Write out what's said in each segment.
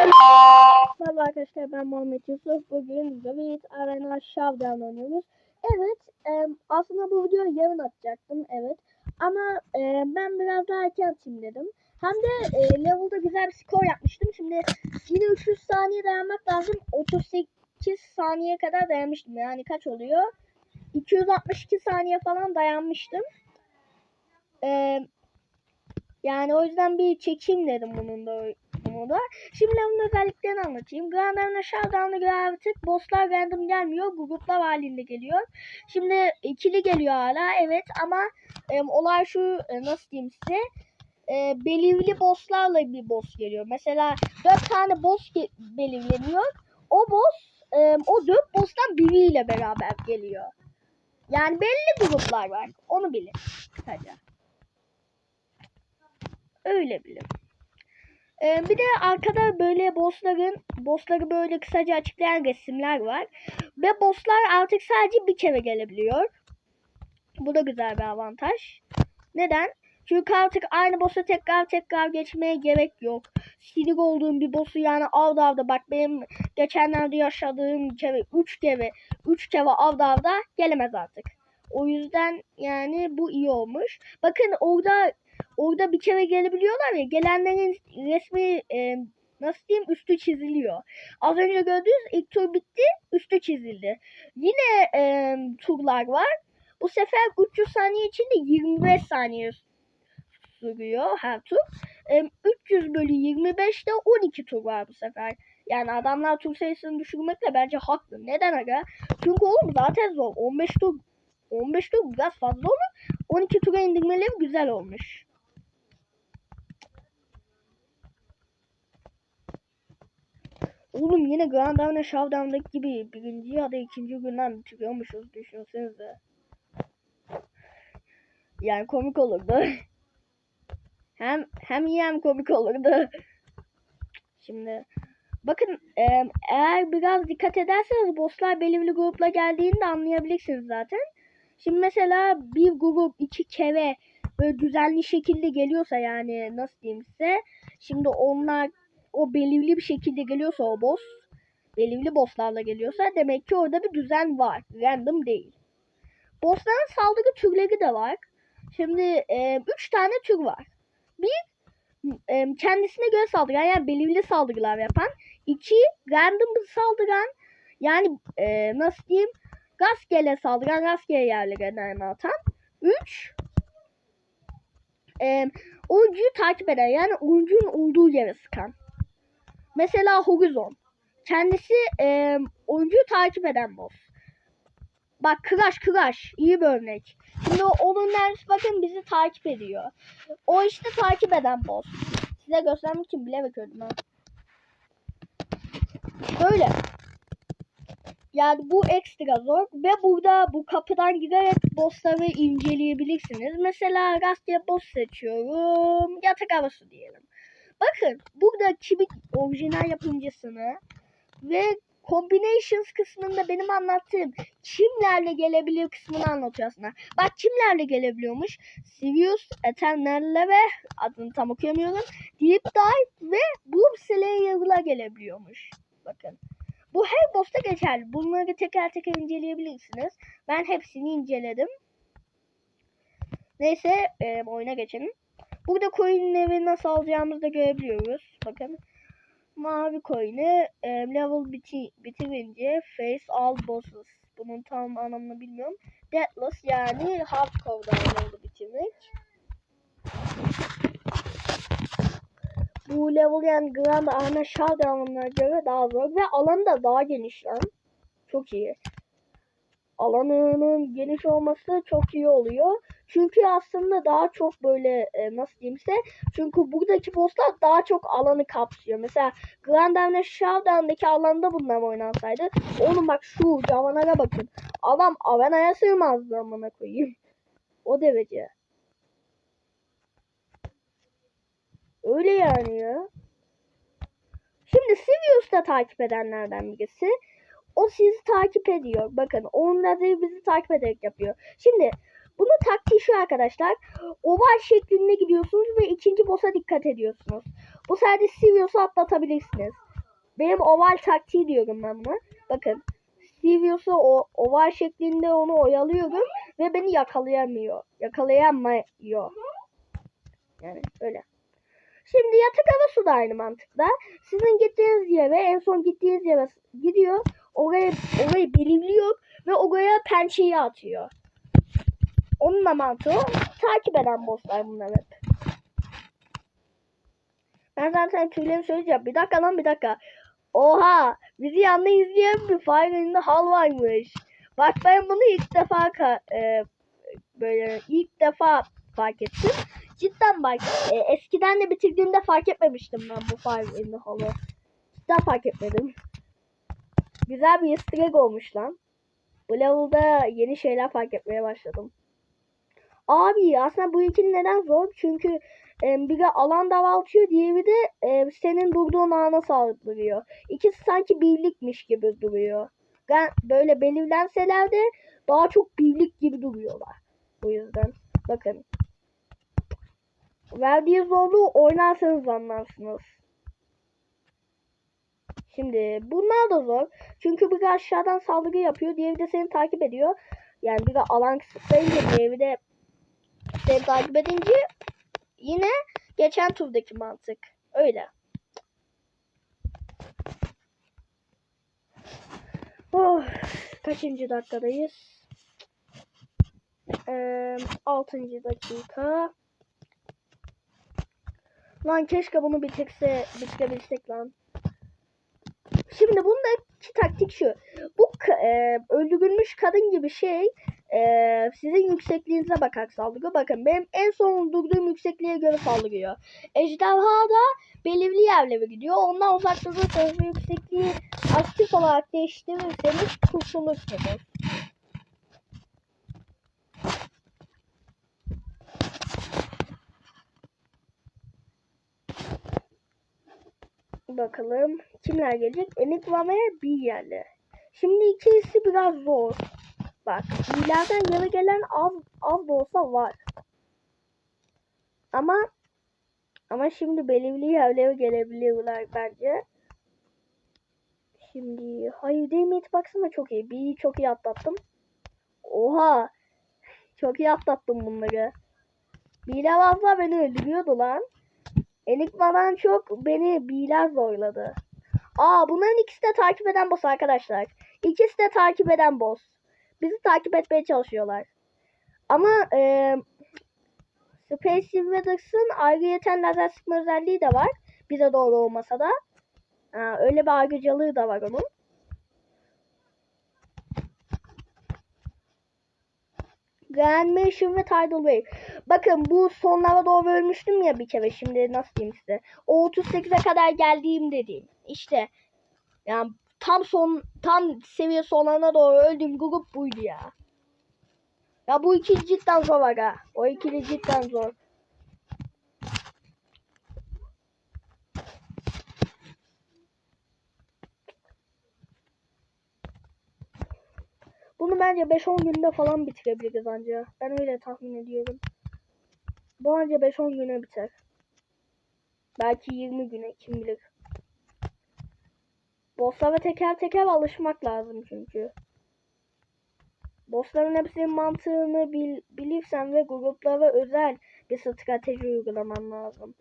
Merhaba arkadaşlar ben Muhammed Yusuf. Bugün Zovit Arena Showdown oynuyoruz. Evet e, aslında bu videoyu yarın atacaktım evet. Ama e, ben biraz daha erken dedim. Hem de e, level'da güzel bir skor yapmıştım. Şimdi yine 300 saniye dayanmak lazım. 38 saniye kadar dayanmıştım. Yani kaç oluyor? 262 saniye falan dayanmıştım. E, yani o yüzden bir çekeyim dedim bunun da da. Şimdi onun özelliklerini anlatayım. Grand Arena Showdown'a göre artık bosslar random gelmiyor. Gruplar halinde geliyor. Şimdi ikili geliyor hala evet ama e, olay şu e, nasıl diyeyim size e, belirli bosslarla bir boss geliyor. Mesela dört tane boss belirleniyor. O boss e, o dört boss'tan biriyle beraber geliyor. Yani belli gruplar var. Onu bilin kısaca. Öyle bilin. Ee, bir de arkada böyle bossların bossları böyle kısaca açıklayan resimler var. Ve bosslar artık sadece bir kere gelebiliyor. Bu da güzel bir avantaj. Neden? Çünkü artık aynı boss'a tekrar tekrar geçmeye gerek yok. Sinir olduğum bir boss'u yani avda avda bak benim geçenlerde yaşadığım kere 3 kere 3 kere avda avda gelemez artık. O yüzden yani bu iyi olmuş. Bakın orada orada bir kere gelebiliyorlar ya gelenlerin resmi e, nasıl diyeyim üstü çiziliyor. Az önce gördüğünüz ilk tur bitti üstü çizildi. Yine e, turlar var. Bu sefer 300 saniye içinde 25 saniye sürüyor her tur. E, 300 bölü 25'te 12 tur var bu sefer. Yani adamlar tur sayısını düşürmekle bence haklı. Neden aga? Çünkü oğlum zaten zor. 15 tur 15 tur biraz fazla olur. 12 tura indirmeleri güzel olmuş. Oğlum yine Grand Arena Showdown'daki gibi birinci ya da ikinci günden bitiriyormuşuz düşünsenize. Yani komik olurdu. hem hem iyi hem komik olurdu. Şimdi bakın eğer biraz dikkat ederseniz bosslar belirli grupla geldiğini de anlayabilirsiniz zaten. Şimdi mesela bir grup iki kere böyle düzenli şekilde geliyorsa yani nasıl diyeyim size. Şimdi onlar o belirli bir şekilde geliyorsa o boss belirli bosslarla geliyorsa demek ki orada bir düzen var. Random değil. Bossların saldırı türleri de var. Şimdi e, üç tane tür var. Bir e, kendisine göre saldıran yani belirli saldırılar yapan. İki random saldıran yani e, nasıl diyeyim rastgele saldıran rastgele yerlere mermi atan. Üç e, oyuncuyu takip eden yani oyuncunun olduğu yere sıkan. Mesela Horizon. Kendisi e, oyuncuyu takip eden boss. Bak Crash Crash iyi bir örnek. Şimdi onun neresi bakın bizi takip ediyor. O işte takip eden boss. Size göstermek için bile bakıyordum ha. Böyle. Yani bu ekstra zor ve burada bu kapıdan girerek bossları inceleyebilirsiniz. Mesela rastgele boss seçiyorum. Yatak havası diyelim. Bakın burada kimin orijinal yapımcısını ve combinations kısmında benim anlattığım kimlerle gelebilir kısmını anlatıyor aslında. Bak kimlerle gelebiliyormuş. Sirius, Eternal'le ve adını tam okuyamıyorum. Deep Dive ve Bloom Slayer'la gelebiliyormuş. Bakın. Bu her boss'ta geçerli. Bunları teker teker inceleyebilirsiniz. Ben hepsini inceledim. Neyse e, oyuna geçelim. Burada coinleri nasıl alacağımızı da görebiliyoruz. Bakın. Mavi coin'i e, level biti, bitirince face all bosses. Bunun tam anlamını bilmiyorum. Deathless yani hardcore'da level'ı bitirmek. Bu level yani Grand Arena Showdown'a göre daha zor ve alanı da daha geniş lan. Çok iyi. Alanının geniş olması çok iyi oluyor. Çünkü aslında daha çok böyle e, nasıl diyeyim size. Çünkü buradaki bosslar daha çok alanı kapsıyor. Mesela Grand Arena Showdown'daki alanda bunlar oynansaydı. Oğlum bak şu cavanlara bakın. Adam arenaya sığmazdı amına koyayım. O derece. Öyle yani ya. Şimdi Sirius da takip edenlerden birisi. O sizi takip ediyor. Bakın da bizi takip ederek yapıyor. Şimdi bunun taktiği şu arkadaşlar. Oval şeklinde gidiyorsunuz ve ikinci boss'a dikkat ediyorsunuz. Bu sayede Sirius'u atlatabilirsiniz. Benim oval taktiği diyorum ben buna. Bakın. Sirius'u o oval şeklinde onu oyalıyorum ve beni yakalayamıyor. Yakalayamıyor. Yani öyle. Şimdi yatak havası da aynı mantıkla. Sizin gittiğiniz yere en son gittiğiniz yere gidiyor. Oraya orayı belirliyor ve oraya pençeyi atıyor. Onun da mantığı takip eden bosslar bunlar hep. Ben zaten tüyleri söyleyeceğim. Bir dakika lan bir dakika. Oha! Bizi yanında izleyen bir Fire in the Hall varmış. Bak ben bunu ilk defa e, böyle ilk defa fark ettim. Cidden bak e, eskiden de bitirdiğimde fark etmemiştim ben bu Fire in the Hall'ı. Cidden fark etmedim. Güzel bir easter olmuş lan. Bu level'da yeni şeyler fark etmeye başladım. Abi aslında bu ikili neden zor? Çünkü e, biri alan daraltıyor, diğeri de e, senin durduğun ana saldırıyor. İkisi sanki birlikmiş gibi duruyor. Ben böyle belirlenseler de daha çok birlik gibi duruyorlar. Bu yüzden bakın. Verdiği zorluğu oynarsanız anlarsınız. Şimdi bunlar da zor. Çünkü biri aşağıdan saldırı yapıyor. Diğeri de seni takip ediyor. Yani biri alan kısıtlayınca diğeri de seni takip edince yine geçen turdaki mantık. Öyle. Oh, kaçıncı dakikadayız? Ee, altıncı dakika. Lan keşke bunu bitirse, bitirebilsek lan. Şimdi bundaki taktik şu. Bu e, öldürülmüş kadın gibi şey e, sizin yüksekliğinize bakar saldırıyor. Bakın benim en son durduğum yüksekliğe göre saldırıyor. Ejderha da belirli yerlere gidiyor. Ondan uzak durursanız yüksekliği aktif olarak değiştirirseniz kurtulursunuz. Bakalım kimler gelecek? Enigma ve Biyerli. Şimdi ikisi biraz zor. Bak ileriden yana gelen az, az da olsa var. Ama ama şimdi belirli yerlere gelebiliyorlar bence. Şimdi hayır değil mi? Baksana çok iyi. Bir çok iyi atlattım. Oha. Çok iyi atlattım bunları. Bile fazla beni öldürüyordu lan. Enigma'dan çok beni Biler zorladı. Aa bunların ikisi de takip eden boss arkadaşlar. İkisi de takip eden boss. Bizi takip etmeye çalışıyorlar. Ama e, Space Invaders'ın ayrıyeten lazer sıkma özelliği de var. Bize doğru olmasa da. Ha, öyle bir ayrıcalığı da var onun. Mansion ve Tidal Wave. Bakın bu sonlara doğru ölmüştüm ya bir kere. Şimdi nasıl diyeyim size. O 38'e kadar geldiğim dediğim. İşte yani tam son tam seviye sonlarına doğru öldüğüm grup buydu ya. Ya bu ikili cidden zor aga. O ikili cidden zor. Bunu bence 5-10 günde falan bitirebiliriz anca. Ben öyle tahmin ediyorum. Bu anca 5-10 güne biter. Belki 20 güne kim bilir. Bosslara teker teker alışmak lazım çünkü. Bossların hepsinin mantığını bil, bilirsen ve gruplara özel bir strateji uygulaman lazım.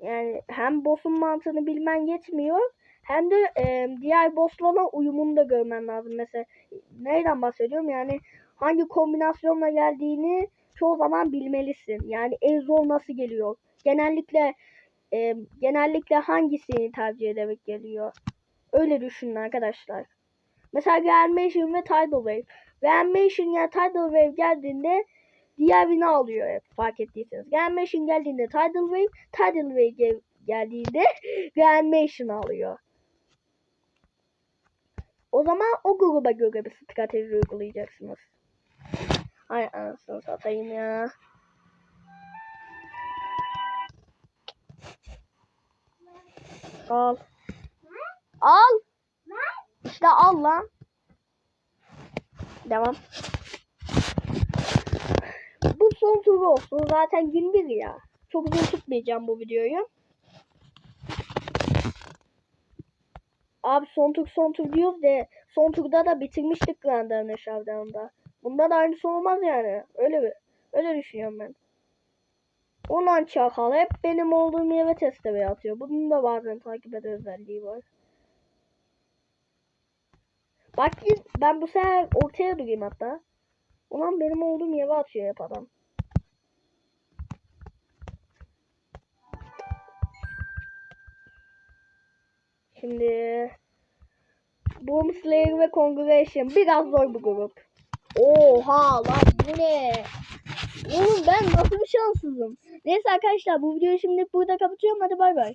Yani hem boss'un mantığını bilmen yetmiyor hem de e, diğer bosslarla uyumunu da görmen lazım. Mesela nereden bahsediyorum? Yani hangi kombinasyonla geldiğini çoğu zaman bilmelisin. Yani en zor nasıl geliyor? Genellikle e, genellikle hangisini tercih ederek geliyor? Öyle düşünün arkadaşlar. Mesela Reanimation ve Tidal Wave. Reanimation ya Tidal Wave geldiğinde diğer birini alıyor hep fark ettiyseniz. Reanimation geldiğinde Tidal Wave, Tidal Wave gel- geldiğinde Reanimation alıyor. O zaman o gruba göre bir strateji uygulayacaksınız. Ay anasını satayım ya. Al. Al. İşte al lan. Devam. Bu son turu olsun. Zaten gün bir ya. Çok uzun tutmayacağım bu videoyu. Abi son tur son tur diyoruz de son turda da bitirmiştik Grand'ın Showdown'da. Bunda da aynısı olmaz yani. Öyle mi? Öyle düşünüyorum ben. Olan çakal hep benim olduğum yere testere atıyor. Bunun da bazen takip ede özelliği var. Bak ben bu sefer ortaya durayım hatta. Ulan benim olduğum yere atıyor hep adam. Şimdi Boom Slayer ve Congregation biraz zor bu grup. Oha lan bu ne? Oğlum ben nasıl bir şanssızım. Neyse arkadaşlar bu videoyu şimdi burada kapatıyorum. Hadi bay bay.